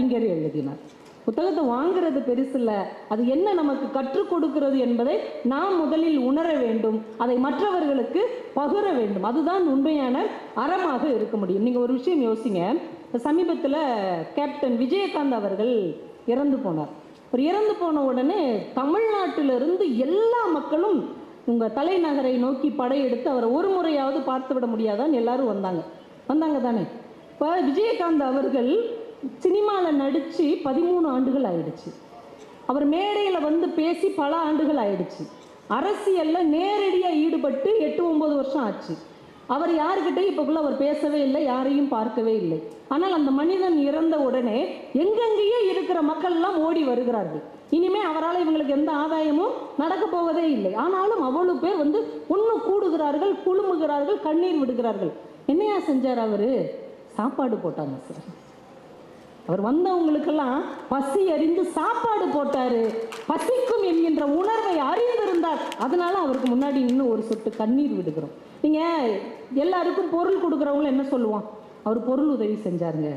அறிஞர் எழுதினார். புத்தகத்தை வாங்குறது பெருசில்ல அது என்ன நமக்கு கற்றுக் கொடுக்கிறது என்பதை நாம் முதலில் உணர வேண்டும். அதை மற்றவர்களுக்கு பகிர வேண்டும். அதுதான் உண்மையான அறமாக இருக்க முடியும். நீங்க ஒரு விஷயம் யோசிங்க. சமீபத்தில் சமீபத்துல கேப்டன் விஜயகாந்த் அவர்கள் இறந்து போனார். அப்புறம் இறந்து போன உடனே தமிழ்நாட்டிலிருந்து எல்லா மக்களும் உங்க தலைநகரை நோக்கி படையெடுத்து அவரை ஒரு முறையாவது பார்த்து விட முடியாதான்னு எல்லாரும் வந்தாங்க. வந்தாங்க தானே? இப்போ விஜயகாந்த் அவர்கள் சினிமாவில் நடித்து பதிமூணு ஆண்டுகள் ஆயிடுச்சு. அவர் மேடையில் வந்து பேசி பல ஆண்டுகள் ஆயிடுச்சு. அரசியலில் நேரடியாக ஈடுபட்டு எட்டு ஒம்பது வருஷம் ஆச்சு. அவர் யாருக்கிட்டையும் இப்போக்குள்ள அவர் பேசவே இல்லை யாரையும் பார்க்கவே இல்லை. ஆனால் அந்த மனிதன் இறந்த உடனே எங்கெங்கேயோ இருக்கிற மக்கள் எல்லாம் ஓடி வருகிறார்கள். இனிமே அவரால் இவங்களுக்கு எந்த ஆதாயமும் நடக்க போவதே இல்லை. ஆனாலும் அவ்வளவு பேர் வந்து ஒன்று கூடுகிறார்கள் குழுமுகிறார்கள் கண்ணீர் விடுகிறார்கள். என்னையா செஞ்சார் அவர்? சாப்பாடு போட்டாங்க சார். அவர் வந்தவங்களுக்கெல்லாம் பசி அறிந்து சாப்பாடு போட்டாரு. பசிக்கும் என்கின்ற உணர்வை அறிந்திருந்தார். அதனால அவருக்கு முன்னாடி இன்னும் ஒரு சொட்டு கண்ணீர் விடுகிறோம். நீங்க எல்லாருக்கும் பொருள் கொடுக்குறவங்களும் என்ன சொல்லுவோம் அவர் பொருள் உதவி செஞ்சாருங்க.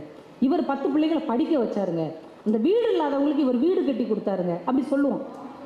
இவர் பத்து பிள்ளைகளை படிக்க வச்சாருங்க. அந்த வீடு இல்லாதவங்களுக்கு இவர் வீடு கட்டி கொடுத்தாருங்க. அப்படி சொல்லுவோம்.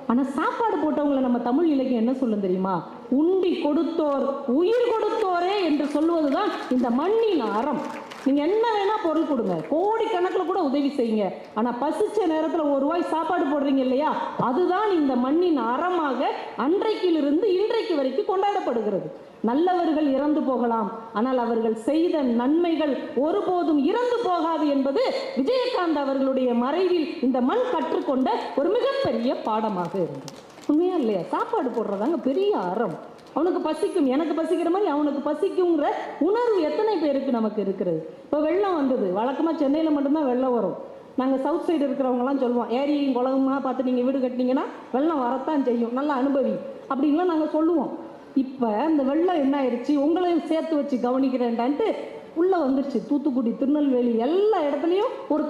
ஆனால் சாப்பாடு போட்டவங்களை நம்ம தமிழ் இலக்கியம் என்ன சொல்லும் தெரியுமா? உண்டி கொடுத்தோர் உயிர் கொடுத்தோரே என்று சொல்லுவதுதான் இந்த மண்ணின் அறம். நீங்க என்ன வேணா பொருள் கொடுங்க. கோடிக்கணக்கில் கூட உதவி செய்யுங்க. ஆனா பசிச்ச நேரத்துல ஒரு ரூபாய் சாப்பாடு போடுறீங்க இல்லையா? அதுதான் இந்த மண்ணின் அறமாக அன்றைக்கிலிருந்து இன்றைக்கு வரைக்கும் கொண்டாடப்படுகிறது. நல்லவர்கள் இறந்து போகலாம். ஆனால் அவர்கள் செய்த நன்மைகள் ஒருபோதும் இறந்து போகாது என்பது விஜயகாந்த் அவர்களுடைய மறைவில் இந்த மண் கற்றுக்கொண்ட ஒரு மிகப்பெரிய பாடமாக இருந்தது. உண்மையா இல்லையா? சாப்பாடு போடுறதாங்க பெரிய அறம். அவனுக்கு பசிக்கும் எனக்கு பசிக்கிற மாதிரி அவனுக்கு பசிக்குங்கிற உணர்வு எத்தனை பேருக்கு நமக்கு இருக்கிறது? இப்போ வெள்ளம் வந்தது. வழக்கமாக சென்னையில் மட்டும்தான் வெள்ளம் வரும். நாங்கள் சவுத் சைடு இருக்கிறவங்கலாம் சொல்லுவோம் ஏரியும் குளமா பார்த்து நீங்கள் வீடு கட்டினீங்கன்னா வெள்ளம் வரத்தான் செய்யும். நல்லா அனுபவி. அப்படின்லாம் நாங்கள் சொல்லுவோம். இப்போ இந்த வெள்ளம் என்ன ஆயிடுச்சு உங்களையும் சேர்த்து வச்சு கவனிக்கிறேன்டான்ட்டு உள்ளே வந்துருச்சு. தூத்துக்குடி திருநெல்வேலி எல்லா இடத்துலையும் ஒரு